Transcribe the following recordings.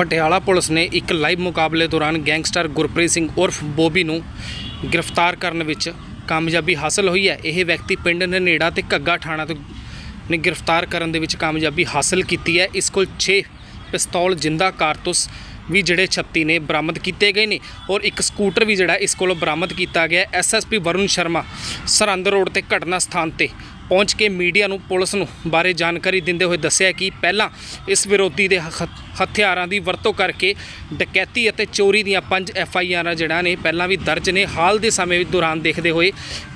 Patiala police ਨੇ ਇੱਕ live ਮੁਕਾਬਲੇ ਦੌਰਾਨ ਗੈਂਗਸਟਰ ਗੁਰਪ੍ਰੀਤ ਸਿੰਘ ਉਰਫ ਬੋਬੀ ਨੂੰ ਗ੍ਰਿਫਤਾਰ ਕਰਨ ਵਿੱਚ ਕਾਮਯਾਬੀ ਹਾਸਲ ਹੋਈ ਹੈ। ਇਹ ਵਿਅਕਤੀ ਪਿੰਡ ਨਨੇੜਾ ਤੇ ਘੱਗਾ ਥਾਣਾ ਤੋਂ ਨੇ ਗ੍ਰਿਫਤਾਰ ਕਰਨ ਦੇ ਵਿੱਚ ਕਾਮਯਾਬੀ ਹਾਸਲ ਕੀਤੀ ਹੈ। ਇਸ ਕੋਲ 6 ਪਿਸਤੌਲ, ਜਿੰਦਾ, ਕਾਰਤੂਸ ਵੀ ਜਿਹੜੇ 36 ਨੇ ਬਰਾਮਦ ਕੀਤੇ ਗਏ ਨੇ ਔਰ ਇੱਕ ਸਕੂਟਰ ਵੀ ਜਿਹੜਾ ਇਸ ਕੋਲੋਂ ਬਰਾਮਦ ਕੀਤਾ ਗਿਆ ਐਸਐਸਪੀ ਵਰੁਣ ਸ਼ਰਮਾ, ਸਰਹੰਦ ਰੋਡ ਤੇ ਘਟਨਾ ਸਥਾਨ ਤੇ ਪਹੁੰਚ ਕੇ ਮੀਡੀਆ ਨੂੰ, ਪੁਲਿਸ ਨੂੰ ਬਾਰੇ ਜਾਣਕਾਰੀ ਦਿੰਦੇ ਹੋਏ ਦੱਸਿਆ ਕਿ ਪਹਿਲਾਂ ਇਸ ਵਿਰੋਧੀ ਦੇ ਹ- ਹਥਿਆਰਾਂ ਦੀ ਵਰਤੋਂ ਕਰਕੇ ਡਕੈਤੀ ਅਤੇ ਚੋਰੀ ਦੀਆਂ ਪੰਜ ਐਫ ਆਈ ਆਰਾਂ ਜਿਹੜਾ ਨੇ, ਪਹਿਲਾਂ ਵੀ ਦਰਜ ਨੇ, ਹਾਲ ਦੇ ਸਮੇਂ ਦੌਰਾਨ ਦੇਖਦੇ ਹੋਏ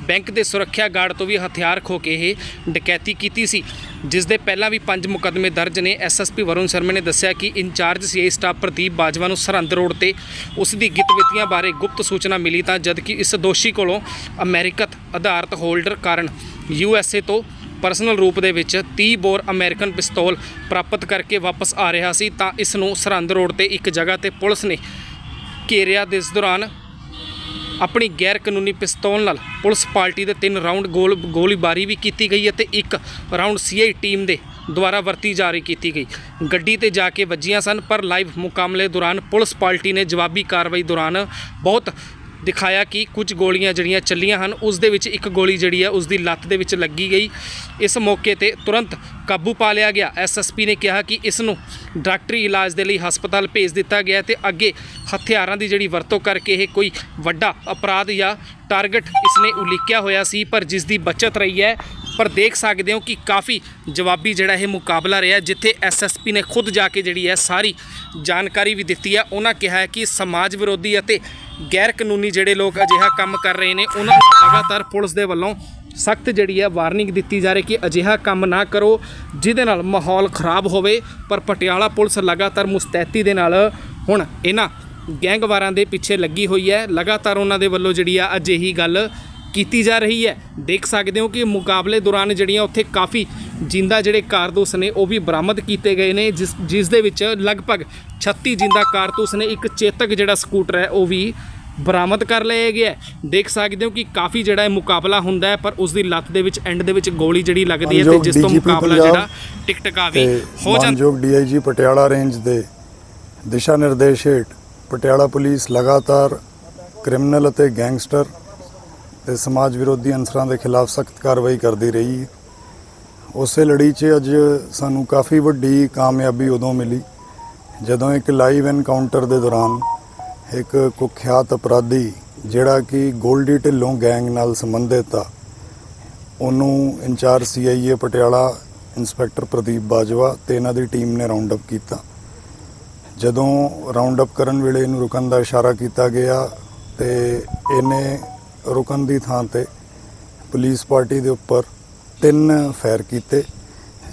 ਬੈਂਕ ਦੇ ਸੁਰੱਖਿਆ ਗਾਰਡ ਤੋਂ ਵੀ ਹਥਿਆਰ ਖੋ ਕੇ ਇਹ ਡਕੈਤੀ ਕੀਤੀ ਸੀ। ਜਿਸ ਦੇ ਪਹਿਲਾਂ ਵੀ ਪੰਜ ਮੁਕੱਦਮੇ ਦਰਜ ਨੇ ਐਸਐਸਪੀ ਵਰੁਣ ਸ਼ਰਮੇ ਨੇ ਦੱਸਿਆ ਕਿ incharge CI staff Pradeep Bajwa ਨੂੰ ਸਰਹੰਦ ਰੋਡ ਤੇ ਉਸ ਦੀ ਗਤੀਵਿਧੀਆਂ ਬਾਰੇ ਗੁਪਤ ਸੂਚਨਾ ਮਿਲੀ ਤਾਂ ਜਦਕਿ ਇਸ ਦੋਸ਼ੀ ਕੋਲੋਂ ਅਮਰੀਕਤ ਆਧਾਰਤ ਹੋਲਡਰ ਕਾਰਨ ਯੂ ਐੱਸ ਏ ਤੋਂ ਪਰਸਨਲ ਰੂਪ ਦੇ ਵਿੱਚ 30 ਬੋਰ ਅਮਰੀਕਨ ਪਿਸਤੌਲ ਪ੍ਰਾਪਤ ਕਰਕੇ ਵਾਪਸ ਆ ਰਿਹਾ ਸੀ, ਤਾਂ ਇਸ ਨੂੰ ਸਰਹੰਦ ਰੋਡ ਤੇ ਇੱਕ ਜਗ੍ਹਾ ਤੇ ਪੁਲਿਸ ਨੇ ਘੇਰਿਆ। ਇਸ ਦੌਰਾਨ ਆਪਣੀ ਗੈਰ ਕਾਨੂੰਨੀ ਪਿਸਤੌਲ ਨਾਲ ਪੁਲਿਸ ਪਾਰਟੀ ਦੇ ਤਿੰਨ ਰਾਉਂਡ ਗੋਲ ਗੋਲੀਬਾਰੀ ਵੀ ਕੀਤੀ ਗਈ ਅਤੇ ਇੱਕ ਰਾਉਂਡ ਸੀਆਈ ਟੀਮ ਦੇ ਦੁਆਰਾ ਵਰਤੀ ਜਾਰੀ ਕੀਤੀ ਗਈ। ਗੱਡੀ ਤੇ ਜਾ ਕੇ ਵੱਜੀਆਂ ਸਨ, ਪਰ ਲਾਈਵ ਮੁਕਾਬਲੇ ਦੌਰਾਨ ਪੁਲਿਸ ਪਾਰਟੀ ਨੇ ਜਵਾਬੀ ਕਾਰਵਾਈ ਦੌਰਾਨ ਬਹੁਤ ਦਿਖਾਇਆ ਕਿ ਕੁਝ ਗੋਲੀਆਂ ਜਿਹੜੀਆਂ ਚੱਲੀਆਂ ਹਨ, ਉਸ ਦੇ ਵਿੱਚ ਇੱਕ ਗੋਲੀ ਜਿਹੜੀ ਹੈ, ਉਸ ਦੀ ਲੱਤ ਦੇ ਵਿੱਚ ਲੱਗੀ ਗਈ। ਇਸ ਮੌਕੇ ਤੇ ਤੁਰੰਤ ਕਾਬੂ ਪਾ ਲਿਆ ਗਿਆ। ਐਸਐਸਪੀ ਨੇ ਕਿਹਾ ਕਿ ਇਸ ਨੂੰ ਡਾਕਟਰੀ ਇਲਾਜ ਦੇ ਲਈ ਹਸਪਤਾਲ ਭੇਜ ਦਿੱਤਾ ਗਿਆ ਤੇ ਅੱਗੇ ਹਥਿਆਰਾਂ ਦੀ ਜਿਹੜੀ ਵਰਤੋਂ ਕਰਕੇ ਇਹ ਕੋਈ ਵੱਡਾ ਅਪਰਾਧ ਜਾਂ ਟਾਰਗੇਟ ਇਸਨੇ ਉਲੀਕਿਆ ਹੋਇਆ ਸੀ, ਪਰ ਜਿਸ ਦੀ ਬਚਤ ਰਹੀ ਹੈ, ਪਰ ਦੇਖ ਸਕਦੇ ਹੋ ਕਿ ਕਾਫੀ ਜਵਾਬੀ ਜਿਹੜਾ ਇਹ ਮੁਕਾਬਲਾ ਰਿਹਾ, ਜਿੱਥੇ ਐਸਐਸਪੀ ਨੇ ਖੁਦ ਜਾ ਕੇ ਜਿਹੜੀ ਹੈ ਸਾਰੀ ਜਾਣਕਾਰੀ ਵੀ ਦਿੱਤੀ ਹੈ। ਉਹਨਾਂ ਕਿਹਾ ਹੈ ਕਿ ਸਮਾਜ ਵਿਰੋਧੀ ਅਤੇ ਗੈਰ ਕਾਨੂੰਨੀ ਜਿਹੜੇ ਲੋਕ ਅਜਿਹਾ ਕੰਮ ਕਰ ਰਹੇ ਨੇ, ਉਹਨਾਂ ਨੂੰ ਲਗਾਤਾਰ ਪੁਲਿਸ ਦੇ ਵੱਲੋਂ ਸਖਤ ਜਿਹੜੀ ਹੈ ਵਾਰਨਿੰਗ ਦਿੱਤੀ ਜਾ ਰਹੀ ਕਿ ਅਜਿਹਾ ਕੰਮ ਨਾ ਕਰੋ, ਜਿਹਦੇ ਨਾਲ ਮਾਹੌਲ ਖਰਾਬ ਹੋਵੇ। ਪਰ ਪਟਿਆਲਾ ਪੁਲਿਸ ਲਗਾਤਾਰ ਮੁਸਤੈਦੀ ਦੇ ਨਾਲ ਹੁਣ ਇਹਨਾਂ ਗੈਂਗਵਾਰਾਂ ਦੇ ਪਿੱਛੇ ਲੱਗੀ ਹੋਈ ਹੈ। ਲਗਾਤਾਰ ਉਹਨਾਂ ਦੇ ਵੱਲੋਂ ਜਿਹੜੀ ਆ ਅਜਿਹੀ ਗੱਲ ਕੀਤੀ ਜਾ ਰਹੀ ਹੈ। ਦੇਖ ਸਕਦੇ ਹੋ ਕਿ ਮੁਕਾਬਲੇ ਦੌਰਾਨ ਜਿਹੜੀਆਂ ਉੱਥੇ ਕਾਫੀ ਜਿੰਦਾ ਜਿਹੜੇ ਕਾਰਤੂਸ ਨੇ ਉਹ ਵੀ ਬਰਾਮਦ ਕੀਤੇ ਗਏ ਨੇ ਜਿਸ ਜਿਸ ਦੇ ਵਿੱਚ ਲਗਭਗ 36 ਜਿੰਦਾ ਕਾਰਤੂਸ ਨੇ ਇੱਕ ਚੇਤਕ ਜਿਹੜਾ ਸਕੂਟਰ ਹੈ ਉਹ ਵੀ ਬਰਾਮਦ ਕਰ ਲਿਆ ਗਿਆ ਹੈ। ਦੇਖ ਸਕਦੇ ਹੋ ਕਿ ਕਾਫੀ ਜਿਹੜਾ ਇਹ ਮੁਕਾਬਲਾ ਹੁੰਦਾ ਹੈ ਪਰ ਉਸ ਦੀ ਲੱਤ ਦੇ ਵਿੱਚ ਐਂਡ ਦੇ ਵਿੱਚ ਗੋਲੀ ਜਿਹੜੀ ਲੱਗਦੀ ਹੈ ਤੇ ਜਿਸ ਤੋਂ ਮੁਕਾਬਲਾ ਜਿਹੜਾ ਟਿਕਟਕਾ ਵੀ ਹੋ ਜਾਂਦਾ ਮਾਨਯੋਗ ਡੀਆਈਜੀ ਪਟਿਆਲਾ ਰੇਂਜ ਦੇ ਦਿਸ਼ਾ ਨਿਰਦੇਸ਼ ਹੇਠ ਪਟਿਆਲਾ ਪੁਲਿਸ ਲਗਾਤਾਰ ਕ੍ਰਿਮੀਨਲ ਅਤੇ ਗੈਂਗਸਟਰ ਤੇ ਸਮਾਜ ਵਿਰੋਧੀ ਅਨਸਰਾਂ ਦੇ ਖਿਲਾਫ ਸਖਤ ਕਾਰਵਾਈ ਕਰਦੀ ਰਹੀ ਹੈ ਉਸੇ ਲੜੀ 'ਚ ਅੱਜ ਸਾਨੂੰ ਕਾਫੀ ਵੱਡੀ ਕਾਮਯਾਬੀ ਉਦੋਂ ਮਿਲੀ, ਜਦੋਂ ਇੱਕ ਲਾਈਵ ਐਨਕਾਊਂਟਰ ਦੇ ਦੌਰਾਨ ਇੱਕ ਕੁਖਿਆਤ ਅਪਰਾਧੀ ਜਿਹੜਾ ਕਿ ਗੋਲਡੀ ਢਿੱਲੋਂ ਗੈਂਗ ਨਾਲ ਸੰਬੰਧਿਤ ਆ, ਉਹਨੂੰ incharge CIA Patiala inspector Pradeep Bajwa ਤੇ ਇਹਨਾਂ ਦੀ ਟੀਮ ਨੇ ਰਾਉਂਡ ਅਪ ਕੀਤਾ। ਜਦੋਂ ਰਾਉਂਡ ਅਪ ਕਰਨ ਵੇਲੇ ਇਹਨੂੰ ਰੁਕਣ ਦਾ ਇਸ਼ਾਰਾ ਕੀਤਾ ਗਿਆ ਤੇ ਇਹਨੇ ਰੁਕਣ ਦੀ ਥਾਂ ਤੇ ਪੁਲਿਸ ਪਾਰਟੀ ਦੇ ਉੱਪਰ ਤਿੰਨ ਫਾਇਰ ਕੀਤੇ।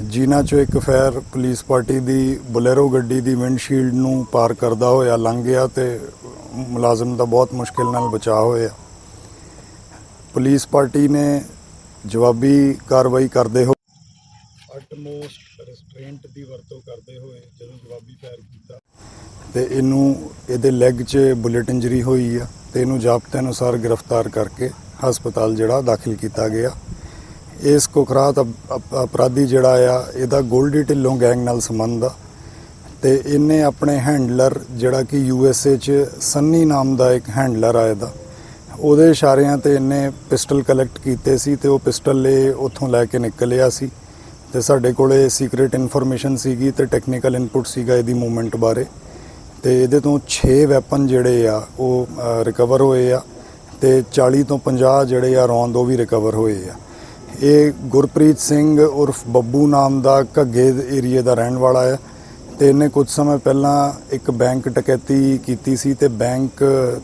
ਜਿਨ੍ਹਾਂ ਚੋਂ ਇੱਕ ਫਾਇਰ ਪੁਲਿਸ ਪਾਰਟੀ ਦੀ ਬੁਲੇਰੋ ਗੱਡੀ ਦੀ ਵਿੰਡਸ਼ੀਲਡ ਨੂੰ ਪਾਰ ਕਰਦਾ ਹੋਇਆ ਲੰਘ ਗਿਆ ਤੇ ਮੁਲਾਜ਼ਮ ਦਾ ਬਹੁਤ ਮੁਸ਼ਕਿਲ ਨਾਲ ਬਚਾਅ ਹੋਇਆ। ਪੁਲਿਸ ਪਾਰਟੀ ਨੇ ਜਵਾਬੀ ਕਾਰਵਾਈ ਕਰਦੇ ਹੋ ਅਟਮੋਸਟ ਰੈਸਟ੍ਰੇਂਟ ਦੀ ਵਰਤੋਂ ਕਰਦੇ ਹੋਏ ਜਦੋਂ ਜਵਾਬੀ ਫਾਇਰ ਕੀਤਾ। ਤੇ ਇਹਨੂੰ ਇਹਦੇ ਲੈਗ 'ਚ ਬੁਲੇਟ ਇੰਜਰੀ ਹੋਈ ਆ ਤੇ ਇਹਨੂੰ ਜ਼ਾਬਤੇ ਅਨੁਸਾਰ ਗ੍ਰਿਫਤਾਰ ਕਰਕੇ ਹਸਪਤਾਲ ਜਿਹੜਾ ਦਾਖਲ ਕੀਤਾ ਗਿਆ। ਇਸ ਕੁਖਰਾਤ ਅਪ- ਅਪ- ਅਪਰਾਧੀ ਜਿਹੜਾ ਆ, ਇਹਦਾ ਗੋਲਡੀ ਢਿੱਲੋਂ ਗੈਂਗ ਨਾਲ ਸੰਬੰਧ ਆ। ਤੇ ਇਹਨੇ ਆਪਣੇ ਹੈਂਡਲਰ ਜਿਹੜਾ ਕਿ ਯੂ ਐਸ ਏ 'ਚ ਸੰਨੀ ਨਾਮ ਦਾ ਇੱਕ ਹੈਂਡਲਰ ਆ ਇਹਦਾ, ਉਹਦੇ ਇਸ਼ਾਰਿਆਂ ਤੇ ਇਹਨੇ ਪਿਸਟਲ ਕਲੈਕਟ ਕੀਤੇ ਸੀ ਤੇ ਉਹ ਪਿਸਟਲ ਇਹ ਉੱਥੋਂ ਲੈ ਕੇ ਨਿਕਲਿਆ ਸੀ। ਤੇ ਸਾਡੇ ਕੋਲੇ ਸੀਕ੍ਰੀਟ ਇਨਫੋਰਮੇਸ਼ਨ ਸੀਗੀ ਤੇ ਟੈਕਨੀਕਲ ਇਨਪੁਟ ਸੀਗਾ ਇਹਦੀ ਮੂਵਮੈਂਟ ਬਾਰੇ। ਤੇ ਇਹਦੇ ਤੋਂ 6 ਵੈਪਨ ਜਿਹੜੇ ਆ, ਉਹ ਰਿਕਵਰ ਹੋਏ ਆ ਤੇ 40 ਤੋਂ 50 ਜਿਹੜੇ ਆ ਰੌਂਦ ਉਹ ਵੀ ਰਿਕਵਰ ਹੋਏ ਆ। ਇਹ ਗੁਰਪ੍ਰੀਤ ਸਿੰਘ ਉਰਫ ਬੱਬੂ ਨਾਮ ਦਾ ਘੱਗੇ ਏਰੀਏ ਦਾ ਰਹਿਣ ਵਾਲਾ ਹੈ ਤੇ ਇਹਨੇ ਕੁਝ ਸਮੇਂ ਪਹਿਲਾਂ ਇੱਕ ਬੈਂਕ ਡਕੈਤੀ ਕੀਤੀ ਸੀ ਤੇ ਬੈਂਕ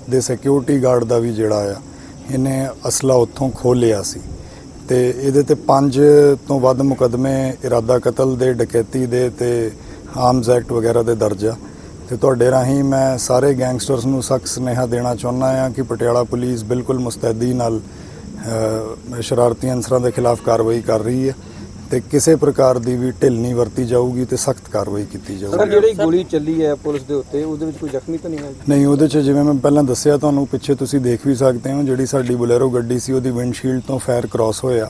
ਦੇ ਸਿਕਿਉਰਿਟੀ ਗਾਰਡ ਦਾ ਵੀ ਜਿਹੜਾ ਆ, ਇਹਨੇ ਅਸਲਾ ਉੱਥੋਂ ਖੋਹ ਲਿਆ ਸੀ। ਤੇ ਇਹਦੇ ਤੇ ਪੰਜ ਤੋਂ ਵੱਧ ਮੁਕਦਮੇ ਇਰਾਦਾ ਕਤਲ ਦੇ, ਡਕੈਤੀ ਦੇ ਤੇ ਆਰਮਸ ਐਕਟ ਵਗੈਰਾ ਦੇ ਦਰਜ ਆ। ਤੇ ਤੁਹਾਡੇ ਰਾਹੀਂ ਮੈਂ ਸਾਰੇ ਗੈਂਗਸਟਰਸ ਨੂੰ ਸਖਤ ਸੁਨੇਹਾ ਦੇਣਾ ਚਾਹੁੰਦਾ ਹਾਂ ਕਿ ਪਟਿਆਲਾ ਪੁਲਿਸ ਬਿਲਕੁਲ ਮੁਸਤੈਦੀ ਨਾਲ ਸ਼ਰਾਰਤੀ ਅਨਸਰਾਂ ਦੇ ਖਿਲਾਫ ਕਾਰਵਾਈ ਕਰ ਰਹੀ ਹੈ ਤੇ ਕਿਸੇ ਪ੍ਰਕਾਰ ਦੀ ਵੀ ਢਿੱਲ ਨਹੀਂ ਵਰਤੀ ਜਾਊਗੀ ਤੇ ਸਖਤ ਕਾਰਵਾਈ ਕੀਤੀ ਸਰ ਜਾਊਗੀ ਜਿਹੜੀ ਗੋਲੀ ਚੱਲੀ ਹੈ ਪੁਲਿਸ ਦੇ ਉੱਤੇ ਉਹਦੇ ਵਿੱਚ ਕੋਈ ਜ਼ਖਮੀ ਤਾਂ ਨਹੀਂ ਹੈ ਨਹੀਂ ਉਹਦੇ 'ਚ ਜਿਵੇਂ ਮੈਂ ਪਹਿਲਾਂ ਦੱਸਿਆ ਤੁਹਾਨੂੰ ਪਿੱਛੇ ਤੁਸੀਂ ਦੇਖ ਵੀ ਸਕਦੇ ਹੋ ਜਿਹੜੀ ਸਾਡੀ ਬੁਲੇਰੋ ਗੱਡੀ ਸੀ ਉਹਦੀ ਵਿੰਡਸ਼ੀਲਡ ਤੋਂ ਫਾਇਰ ਕ੍ਰਾਸ ਹੋਇਆ।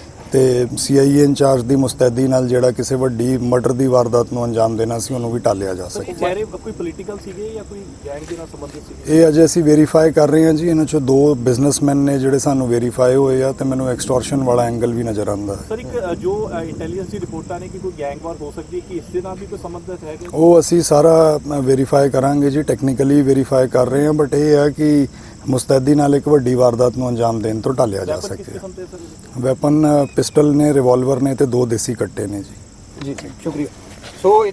ਤੇ ਸੀਆਈਏ ਇੰਚਾਰਜ ਦੀ ਮੁਸਤੈਦੀ ਨਾਲ ਜਿਹੜਾ ਕਿਸੇ ਵੱਡੀ ਮਰਡਰ ਦੀ ਵਾਰਦਾਤ ਨੂੰ ਅੰਜਾਮ ਦੇਣਾ ਸੀ ਉਹਨੂੰ ਵੀ ਟਾਲਿਆ ਜਾ ਸਕੇ ਚਿਹਰੇ ਕੋਈ ਪੋਲੀਟੀਕਲ ਸੀਗੇ ਜਾਂ ਕੋਈ ਗੈਂਗ ਦੇ ਨਾਲ ਸੰਬੰਧਿਤ ਸੀਗੇ? ਇਹ ਅਜੇ ਅਸੀਂ ਵੈਰੀਫਾਈ ਕਰ ਰਹੇ ਹਾਂ ਜੀ ਇਹਨਾਂ ਚੋਂ ਦੋ ਬਿਜ਼ਨਸਮੈਨ ਨੇ ਜਿਹੜੇ ਸਾਨੂੰ ਵੈਰੀਫਾਈ ਹੋਏ ਆ ਤੇ ਮੈਨੂੰ ਐਕਸਟੋਰਸ਼ਨ ਵਾਲਾ ਐਂਗਲ ਵੀ ਨਜ਼ਰ ਆਉਂਦਾ ਹੈ। ਸਰ ਇੱਕ ਜੋ ਇੰਟੈਲੀਜੈਂਸ ਦੀ ਰਿਪੋਰਟਾਂ ਨੇ ਕਿ ਕੋਈ ਗੈਂਗ ਵਾਰ ਹੋ ਸਕਦੀ ਹੈ ਕਿ ਇਸ ਦੇ ਨਾਲ ਵੀ ਕੋਈ ਸੰਬੰਧਿਤ ਹੈ ਉਹ ਅਸੀਂ ਸਾਰਾ ਵੈਰੀਫਾਈ ਕਰਾਂਗੇ ਜੀ ਟੈਕਨੀਕਲੀ ਵੈਰੀਫਾਈ ਕਰ ਰਹੇ ਹਾਂ ਬਟ ਇਹ ਹੈ ਕਿ ਮੁਸਤੈਦੀ ਨਾਲ ਇੱਕ ਵੱਡੀ ਵਾਰਦਾਤ ਨੂੰ ਅੰਜਾਮ ਦੇਣ ਤੋਂ ਟਾਲਿਆ ਜਾ ਸਕੇ ਵੈਪਨ ਪਿਸਟਲ ਨੇ ਰਿਵਾਲਵਰ ਨੇ ਤੇ ਦੋ ਦੇਸੀ ਕੱਟੇ ਨੇ ਜੀ। ਜੀ ਸ਼ੁਕਰੀਆ। ਸੋ